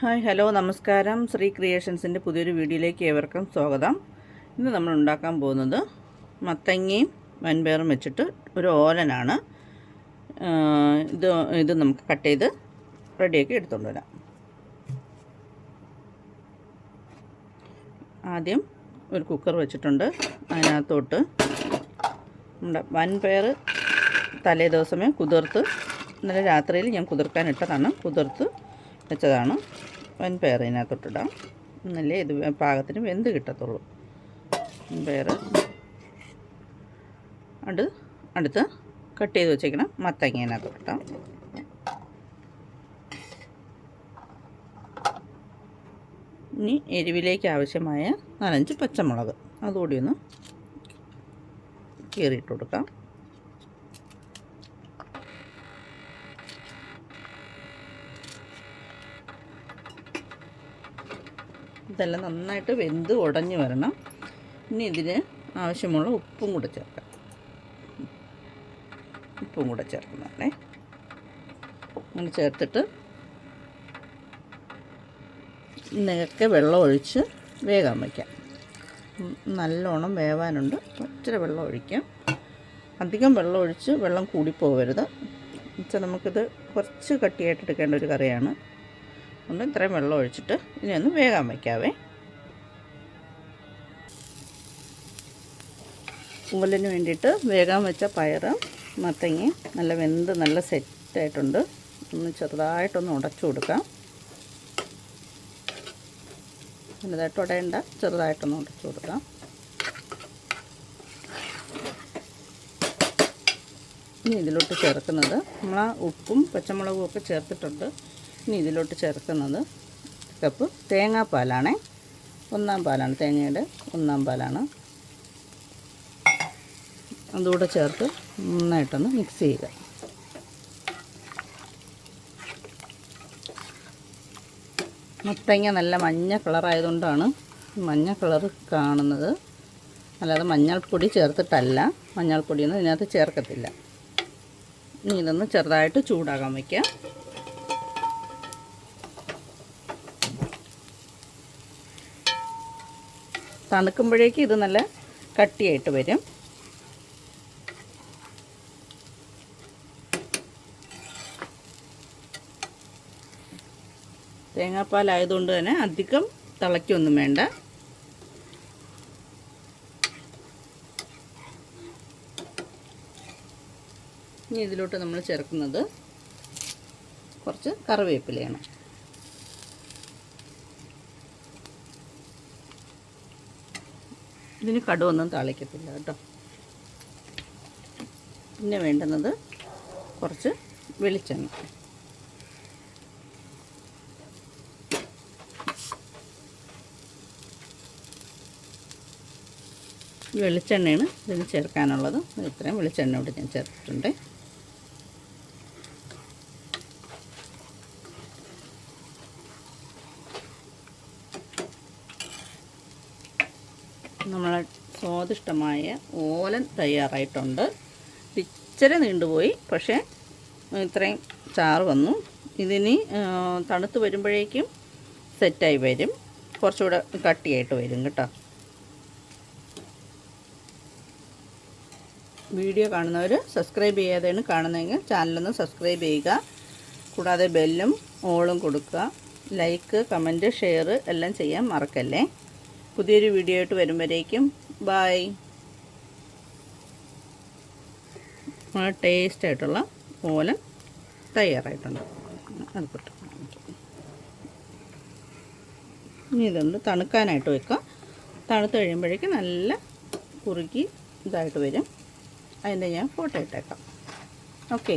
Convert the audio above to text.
Hi hello നമസ്കാരം. ശ്രീ ക്രിയേഷൻസിന്റെ പുതിയൊരു വീഡിയോയിലേക്ക് ഏവർക്കും സ്വാഗതം. ഇന്ന് നമ്മൾ ഉണ്ടാക്കാൻ പോകുന്നത് മത്തങ്ങയും വൻപയറും വെച്ചിട്ട് ഒരു ഓലനാണ്. ഇത് ഇത് നമുക്ക് കട്ട് ചെയ്ത് റെഡിയാക്കി എടുത്തുകൊണ്ട് വരാം. ആദ്യം ഒരു കുക്കർ വെച്ചിട്ടുണ്ട്. അതിനകത്തോട്ട് നമ്മുടെ വൻപയർ തലേ ദിവസമേ കുതിർത്ത് ഇന്നലെ രാത്രിയിൽ ഞാൻ കുതിർക്കാനിട്ടതാണ്. കുതിർത്ത് വെച്ചതാണ്. വൻപയർ ഇതിനകത്തോട്ടിടാം. എന്നല്ലേ ഇത് പാകത്തിന് വെന്ത് കിട്ടത്തുള്ളൂ. വൻപയർ അത് അടുത്ത് കട്ട് ചെയ്ത് വെച്ചേക്കണം. മത്തങ്ങ ഇതിനകത്തോട്ടിട്ടാം ഇനി എരിവിലേക്ക് ആവശ്യമായ നാലഞ്ച് പച്ചമുളക്. അതുകൂടി ഒന്ന് കീറിയിട്ട് കൊടുക്കാം. ഇതെല്ലാം നന്നായിട്ട് വെന്ത് ഉടഞ്ഞു വരണം. ഇനി ഇതിന് ആവശ്യമുള്ള ഉപ്പും കൂടെ ചേർക്കാം. ഉപ്പും കൂടെ ചേർക്കുന്നതാണേ. അങ്ങനെ ചേർത്തിട്ട് നേരത്തെ വെള്ളം ഒഴിച്ച് വേകാൻ വയ്ക്കാം. നല്ലോണം വേവാനുണ്ട്. ഒത്തിരി വെള്ളം ഒഴിക്കാം. അധികം വെള്ളം ഒഴിച്ച് വെള്ളം കൂടിപ്പോകരുത്. എന്നുവെച്ചാൽ നമുക്കിത് കുറച്ച് കട്ടിയായിട്ട് എടുക്കേണ്ട ഒരു കറിയാണ്. അതുകൊണ്ട് ഇത്രയും വെള്ളം ഒഴിച്ചിട്ട് ഇനി ഒന്ന് വേഗം വയ്ക്കാവേ. ഊലിന് വേണ്ടിയിട്ട് വേഗം വെച്ച പയറ് മത്തങ്ങി നല്ല വെന്ത് നല്ല സെറ്റായിട്ടുണ്ട് ഒന്ന് ചെറുതായിട്ടൊന്ന് ഉടച്ചു കൊടുക്കാം. വലുതായിട്ട് ഉടയണ്ട ചെറുതായിട്ടൊന്ന് ഉടച്ചു കൊടുക്കാം. ഇനി ഇതിലോട്ട് ചേർക്കുന്നത് നമ്മൾ ആ ഉപ്പും പച്ചമുളകും ഒക്കെ ചേർത്തിട്ടുണ്ട്. ഇനി ഇതിലോട്ട് ചേർക്കുന്നത് കപ്പ് തേങ്ങാപ്പാലാണേ. ഒന്നാം പാലാണ് തേങ്ങയുടെ ഒന്നാം പാലാണ്. അതുകൂടെ ചേർത്ത് നന്നായിട്ടൊന്ന് മിക്സ് ചെയ്യുക. മുത്തങ്ങ നല്ല മഞ്ഞ കളറായതുകൊണ്ടാണ് മഞ്ഞ കളർ കാണുന്നത്. അല്ലാതെ മഞ്ഞൾപ്പൊടി ചേർത്തിട്ടല്ല. മഞ്ഞൾപ്പൊടിയൊന്നും ഇതിനകത്ത് ചേർക്കത്തില്ല. ഇനി ഇതൊന്ന് ചെറുതായിട്ട് ചൂടാകാൻ വയ്ക്കാം. തണുക്കുമ്പോഴേക്ക് ഇത് നല്ല കട്ടിയായിട്ട് വരും. തേങ്ങാപ്പാലായതുകൊണ്ട് തന്നെ അധികം തിളയ്ക്കൊന്നും വേണ്ട. ഇനി ഇതിലോട്ട് നമ്മൾ ചേർക്കുന്നത് കുറച്ച് കറിവേപ്പിലയാണ്. ഇതിന് കടുവൊന്നും താളിക്കത്തില്ല കേട്ടോ. പിന്നെ വേണ്ടുന്നത് കുറച്ച് വെളിച്ചെണ്ണ. വെളിച്ചെണ്ണയാണ് ഇതിന് ചേർക്കാനുള്ളത്. ഇത്രയും വെളിച്ചെണ്ണ ഇവിടെ ഞാൻ ചേർത്തിട്ടുണ്ട്. നമ്മളെ സ്വാദിഷ്ടമായ ഓലൻ തയ്യാറായിട്ടുണ്ട്. ഇച്ചിരി നീണ്ടുപോയി പക്ഷേ ഇത്രയും ചാറ് വന്നു. ഇതിനി തണുത്ത് വരുമ്പോഴേക്കും സെറ്റായി വരും. കുറച്ചുകൂടെ കട്ടിയായിട്ട് വരും കേട്ടോ. വീഡിയോ കാണുന്നവർ സബ്സ്ക്രൈബ് ചെയ്യാതെയാണ് കാണുന്നതെങ്കിൽ ചാനലൊന്ന് സബ്സ്ക്രൈബ് ചെയ്യുക. കൂടാതെ ബെല്ലും ഓളും കൊടുക്കുക. ലൈക്ക് കമന്റ് ഷെയർ എല്ലാം ചെയ്യാൻ മറക്കല്ലേ? പുതിയൊരു വീഡിയോ ആയിട്ട് വരുമ്പോഴേക്കും. ബായ് ടേസ്റ്റ് ആയിട്ടുള്ള ഓല തയ്യാറായിട്ടുണ്ട്. അതുപോലെ ഇനി ഇതൊന്ന് തണുക്കാനായിട്ട് വെക്കാം. തണുത്ത് കഴിയുമ്പോഴേക്കും നല്ല കുറുകി ഇതായിട്ട് വരും. അതിന്റെ ഞാൻ ഫോട്ടോ ഇട്ടേക്കാം. ഓക്കെ